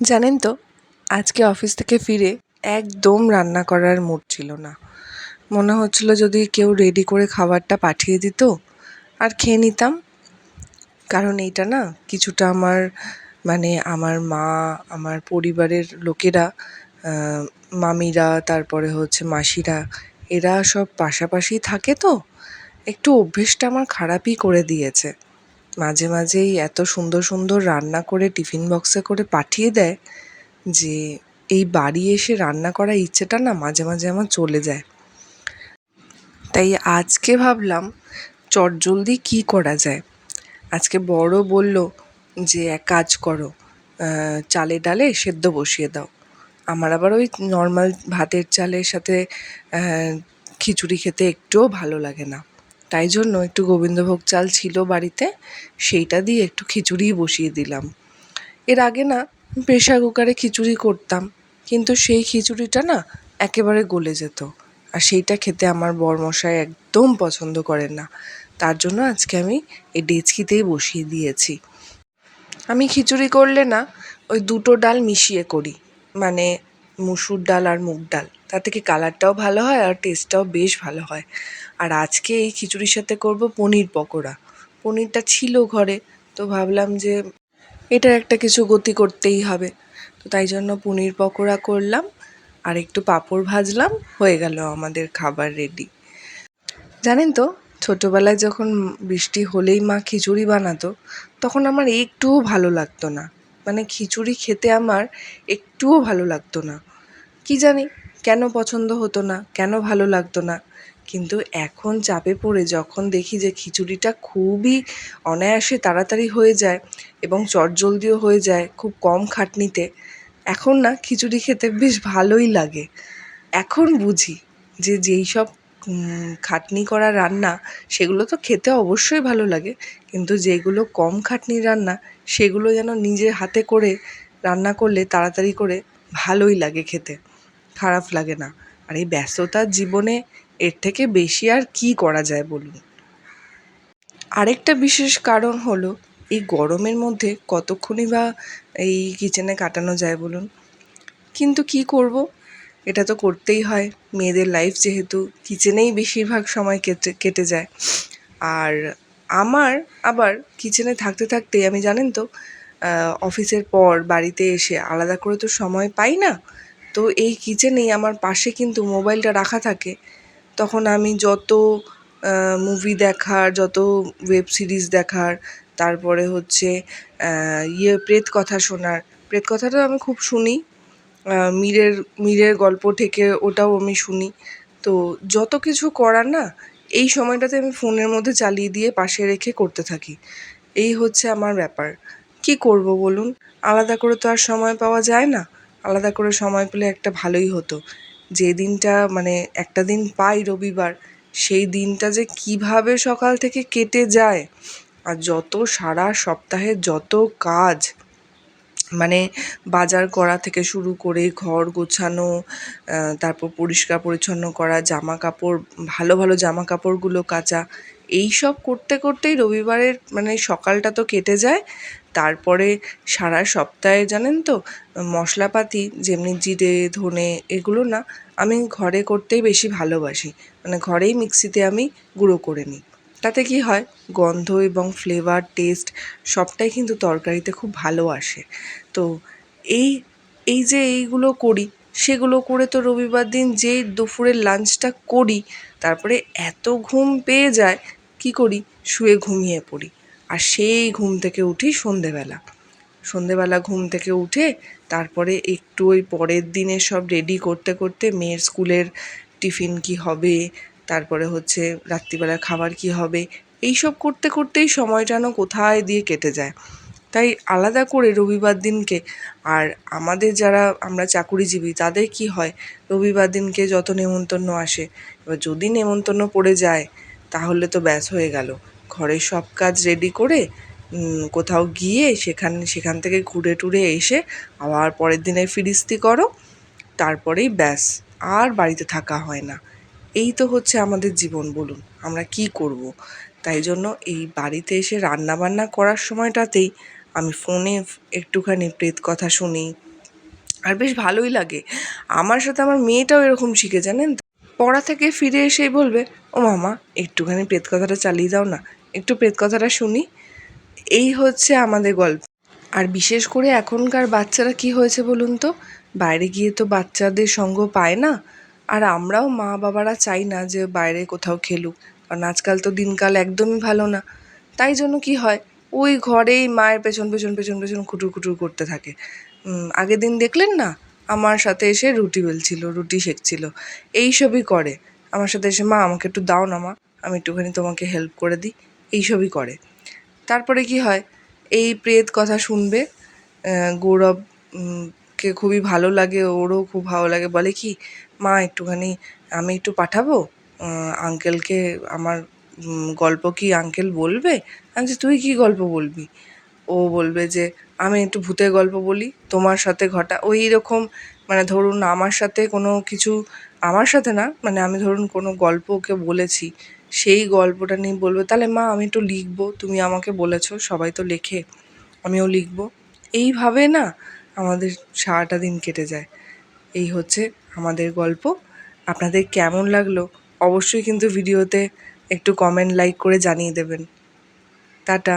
জানেন তো, আজকে অফিস থেকে ফিরে একদম রান্না করার মুড ছিল না। মনে হচ্ছিল যদি কেউ রেডি করে খাবারটা পাঠিয়ে দিত আর খেয়ে নিতাম। কারণ এইটা না, কিছুটা আমার মানে আমার মা, আমার পরিবারের লোকেরা মামিরা, তারপরে হচ্ছে মাসিরা, এরা সব পাশাপাশি থাকে তো। একটু অভ্যেসটা আমার খারাপই করে দিয়েছে। মাঝে মাঝেই এত সুন্দর সুন্দর রান্না করে টিফিন বক্সে করে পাঠিয়ে দেয় যে এই বাড়ি এসে রান্না করার ইচ্ছেটা না মাঝে মাঝে আমার চলে যায়। তাই আজকে ভাবলাম চটজলদি কী করা যায়? আজকে বড় বলল যে, এক কাজ করো চালে ডালে সেদ্ধ বসিয়ে দাও। আমার আবার ওই নর্মাল ভাতের চালের সাথে খিচুড়ি খেতে একটুও ভালো লাগে না। তাই জন্য একটু গোবিন্দভোগ চাল ছিল বাড়িতে, সেইটা দিয়ে একটু খিচুড়িই বসিয়ে দিলাম। এর আগে না প্রেশার কুকারে খিচুড়ি করতাম, কিন্তু সেই খিচুড়িটা না একেবারে গলে যেত আর সেইটা খেতে আমার বরমশাই একদম পছন্দ করেন না। তার জন্য আজকে আমি এই ডেচকিতেই বসিয়ে দিয়েছি। আমি খিচুড়ি করলে না ওই দুটো ডাল মিশিয়ে করি মানে মুসুর ডাল আর মুগ ডাল। তাতে কি কালারটাও ভালো হয় আর টেস্টটাও বেশ ভালো হয়। আর আজকে এই খিচুড়ির সাথে করব পনির পকোড়া। পনিরটা ছিল ঘরে, তো ভাবলাম যে এটার একটা কিছু গতি করতেই হবে। তো তাই জন্য পনির পকোড়া করলাম আর একটু পাঁপড় ভাজলাম, হয়ে গেল আমাদের খাবার রেডি জানেন তো, ছোটোবেলায় যখন বৃষ্টি হলেই মা খিচুড়ি বানাতো, তখন আমার একটুও ভালো লাগতো না। মানে খিচুড়ি খেতে আমার একটুও ভালো লাগতো না। কি জানি, কেন পছন্দ হতো না, কেন ভালো লাগতো না। কিন্তু এখন চাপে পড়ে যখন দেখি যে খিচুড়িটা খুবই অনায়াসে তাড়াতাড়ি হয়ে যায় এবং চটজলদিও হয়ে যায় খুব কম খাটনিতে, এখন না খিচুড়ি খেতে বেশ ভালোই লাগে। এখন বুঝি যে যেই সব খাটনি করা রান্না, সেগুলো তো খেতে অবশ্যই ভালো লাগে। কিন্তু যেগুলো কম খাটনির রান্না, সেগুলো যেন নিজে হাতে করে রান্না করলে, তাড়াতাড়ি করে ভালোই লাগে খেতে। খারাপ লাগে না। আর এই ব্যস্ততার জীবনে এর থেকে বেশি আর কী করা যায় বলুন? আরেকটা বিশেষ কারণ হলো, এই গরমের মধ্যে কতক্ষণই বা এই কিচেনে কাটানো যায় বলুন? কিন্তু কি করব? এটা তো করতেই হয়। মেয়েদের লাইফ যেহেতু কিচেনেই বেশিরভাগ সময় কেটে কেটে যায়। আর আমার আবার কিচেনে থাকতে থাকতেই আমি জানেন তো অফিসের পর বাড়িতে এসে আলাদা করে তো সময় পাই না। তো এই কিচেনেই আমার পাশে কিন্তু মোবাইলটা রাখা থাকে। তখন আমি যত মুভি দেখার, যত ওয়েব সিরিজ দেখার, তারপরে হচ্ছে ইয়ে প্রেত কথা শোনার, প্রেত কথাটা আমি খুব শুনি। মীরের মীরের গল্প থেকে ওটাও আমি শুনি। তো যত কিছু করার না, এই সময়টাতে আমি ফোনের মধ্যে চালিয়ে দিয়ে পাশে রেখে করতে থাকি। এই হচ্ছে আমার ব্যাপার। কি করব বলুন? আলাদা করে তো আর সময় পাওয়া যায় না। আলাদা করে সময় পেলে একটা ভালোই হতো। যে দিনটা মানে একটা দিন পাই রবিবার, সেই দিনটা যে কীভাবে সকাল থেকে কেটে যায়, আর যত সারা সপ্তাহে যত কাজ মানে বাজার করা থেকে শুরু করে ঘর গোছানো তারপর পরিষ্কার পরিচ্ছন্ন করা জামা কাপড় ভালো ভালো জামা কাপড়গুলো কাচা, এই সব করতে করতেই রবিবারের মানে সকালটা তো কেটে যায়। তারপরে সারা সপ্তাহে জানেন তো, মশলাপাতি যেমনি জিরে, ধনে এগুলো না, আমি ঘরে করতেই বেশি ভালোবাসি। মানে ঘরেই মিক্সিতে আমি গুঁড়ো করে নিই। তাতে কি হয়? গন্ধ এবং ফ্লেভার টেস্ট সবটাই কিন্তু তরকারিতে খুব ভালো আসে। তো এই এই যে এইগুলো করি, সেগুলো করে তো রবিবার দিন যেই দুপুরের লাঞ্চটা করি, তারপরে এত ঘুম পেয়ে যায়, কি করি? শুয়ে ঘুমিয়ে পড়ি। আর সেই ঘুম থেকে উঠি সন্ধেবেলা। সন্ধেবেলা ঘুম থেকে উঠে তারপরে একটু ওই পরের দিনে সব রেডি করতে করতে মেয়ের স্কুলের টিফিন কি হবে তারপরে হচ্ছে রাত্রিবেলা খাবার কি হবে? এইসব করতে করতেই সময়টা যেন কোথায় দিয়ে কেটে যায়। তাই আলাদা করে রবিবার দিনকে আর আমাদের যারা আমরা চাকুরিজীবী, তাদের কি হয়? রবিবার দিনকে যত নেমন্তন্ন আসে, এবার যদি নেমন্তন্ন পড়ে যায়, তাহলে তো ব্যাস হয়ে গেল। ঘরের সব কাজ রেডি করে কোথাও গিয়ে সেখান সেখান থেকে ঘুরে টুরে এসে আবার পরের দিনে ফিরিস্তি করো, তারপরেই ব্যাস, আর বাড়িতে থাকা হয় না। এই তো হচ্ছে আমাদের জীবন, বলুন। আমরা কি করব? তাই জন্য এই বাড়িতে এসে রান্না বান্না করার সময়টাতেই আমি ফোনে একটুখানি প্রেত কথা শুনি। আর বেশ ভালোই লাগে। আমার সাথে আমার মেয়েটাও এরকম শিখে, জানেন? পড়া থেকে ফিরে এসেই বলবে, ও মামা, একটুখানি প্রেত কথাটা চালিয়ে দাও না। একটু প্রেত কথাটা শুনি। এই হচ্ছে আমাদের গল্প। আর বিশেষ করে এখনকার বাচ্চারা কি হয়েছে বলুন তো? বাইরে গিয়ে তো বাচ্চাদের সঙ্গ পায় না। আর আমরাও মা বাবারা চাই না যে বাইরে কোথাও খেলুক কারণ আজকাল তো দিনকাল একদমই ভালো না। তাই জন্য কি হয় ওই ঘরেই মায়ের পেছন পেছন পেছন পেছন খুটুর খুটুর করতে থাকে। আগের দিন দেখলেন না? আমার সাথে এসে রুটি বেলছিল রুটি সেঁকছিল এইসবই করে। আমার সাথে এসে মা আমাকে একটু দাও না মা আমি একটুখানি তোমাকে হেল্প করে দিই। এইসবই করে। তারপরে কি হয় এই প্রেত কথা শুনবে আহ, গৌরব উম, কে খুবই ভালো লাগে ওরও খুব ভালো লাগে। বলে কি মা একটুখানি আমি একটু পাঠাবো? আঙ্কেলকে আমার গল্প কি আঙ্কেল বলবে? আমি বলছি, তুই কি গল্প বলবি? ও বলবে যে আমি একটু ভূতের গল্প বলি তোমার সাথে ঘটা ওই রকম মানে ধরুন আমার সাথে কোনো কিছু আমার সাথে না মানে আমি ধরুন কোনো গল্প ওকে বলেছি সেই গল্পটা নিয়ে বলবে তাহলে মা আমি একটু লিখব তুমি আমাকে বলেছ সবাই তো লেখে আমিও লিখব। এইভাবে না আমাদের সারাটা দিন কেটে যায়। এই হচ্ছে আমাদের গল্প। আপনাদের কেমন লাগল অবশ্যই কিন্তু ভিডিওতে একটু কমেন্ট লাইক করে জানিয়ে দেবেন। টাটা।